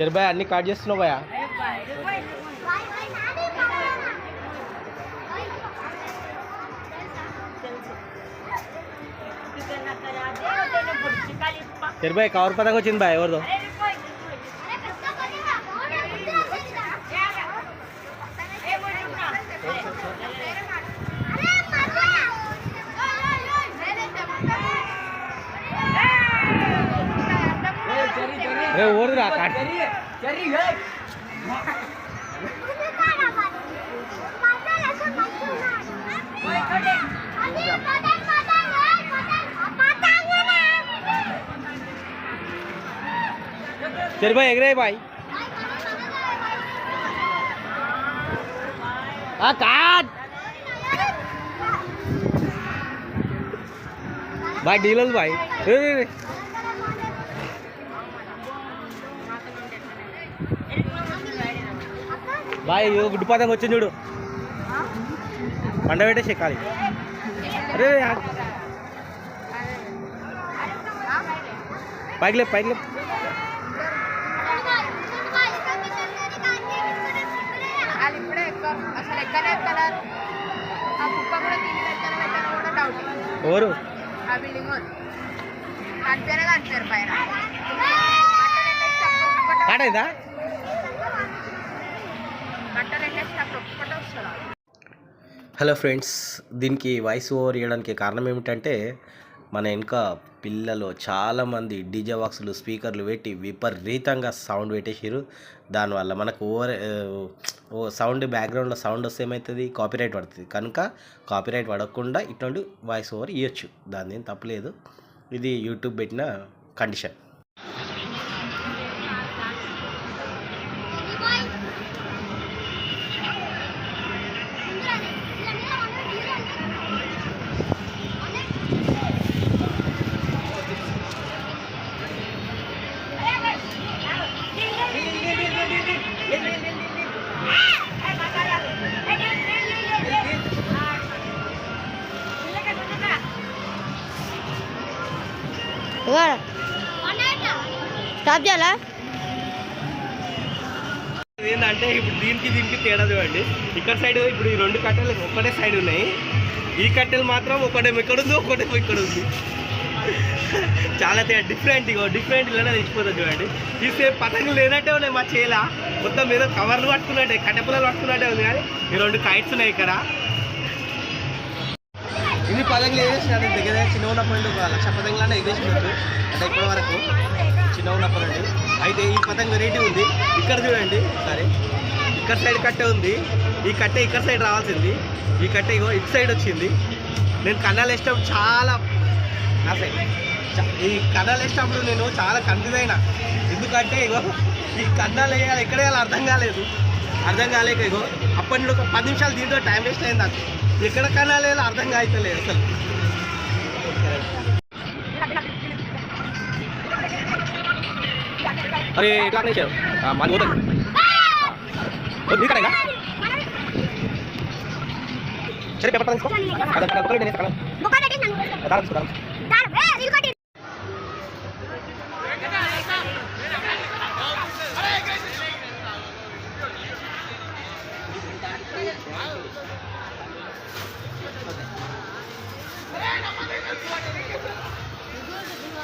సరే భయ అన్ని కట్ చేస్తున్నావు భయ సరే భయ కవర్ పదంగా వచ్చింది బాయ్ ఎవరిదో రే ఓడిరా కట్ సరే బాయ్ ఎగరే బాయ్ ఆ కాట్ బాయ్ డీలర్ బాయ్ బాయ్ ఇగో గుడ్డు పదంగా వచ్చింది చూడు. పండ పెట్టేసి ఎక్కాలి. అరే. పైకి లేపు పైకి ఎక్కనే ఎక్కలేరు హలో ఫ్రెండ్స్ దీనికి వాయిస్ ఓవర్ ఇవ్వడానికి కారణం ఏమిటంటే మన వెనుక పిల్లలు చాలామంది డీజే బాక్సులు స్పీకర్లు పెట్టి విపరీతంగా సౌండ్ పెట్టేసారు దానివల్ల మనకు ఓవర్ ఓ సౌండ్ బ్యాక్గ్రౌండ్లో సౌండ్ వస్తే ఏమవుతుంది? కాపీరైట్ పడుతుంది. కనుక కాపీరైట్ పడకుండా ఇటువంటి వాయిస్ ఓవర్ ఇవ్వచ్చు దాని ఏం తప్పలేదు. ఇది యూట్యూబ్ పెట్టిన కండిషన్. స్టాప్ చేయాలా? ఏంటంటే ఇప్పుడు దీనికి దీనికి తేడా చూడండి. ఇక్కడ సైడ్ ఇప్పుడు ఈ రెండు కట్టెలు ఒకటే సైడ్ ఉన్నాయి. ఈ కట్టెలు మాత్రం ఒకటేమో ఇక్కడ ఉంది ఒకటేమో ఇక్కడ ఉంది. చాలా తేడా. డిఫరెంట్ ఇగో డిఫరెంట్ ఇలానే తెచ్చిపోతుంది చూడండి. ఇస్తే పతంగులు లేనట్టే ఉన్నాయి మా చేల. మొత్తం మీద కవర్లు పట్టుకున్నట్టే కట్టెపుల్లలు పట్టుకున్నట్టే ఉంది కానీ ఈ రెండు కైట్స్ ఉన్నాయి ఇక్కడ. పతంగులు వేసేసిన దగ్గర చిన్న ఉన్నప్పటి నుండి ఒక లక్ష పతంగులనే ఎగేసి అంటే ఇప్పటి వరకు చిన్న ఉన్నప్పటి నుండి. అయితే ఈ పతంగ వెరైటీ ఉంది. ఇక్కడ చూడండి. సరే. ఇక్కడ సైడ్ కట్టె ఉంది. ఈ కట్టె ఇక్కడ సైడ్ రావాల్సింది. ఈ కట్టె ఇగో ఇటు సైడ్ వచ్చింది. నేను కన్నాలు వేసేటప్పుడు చాలా నా సైడ్ ఈ కన్నాలు వేసేటప్పుడు నేను చాలా కన్ఫ్యూజ్ అయినా. ఎందుకంటే ఇగో ఈ కన్నాలు వేయాలి. ఎక్కడ వేయాలి అర్థం కాలేదు. అర్థం కాలేక ఇగో అప్పటి నుండి ఒక పది నిమిషాలు దీంతో టైం వేస్ట్ అయింది నాకు ఎక్కడ కన్నాలు వేయాలో అర్థం కాయతలేదు అసలు అరే ఇట్లా ఇచ్చారు మాది పోతుంది నీకడేగా సరే పేపర్ తీసుకో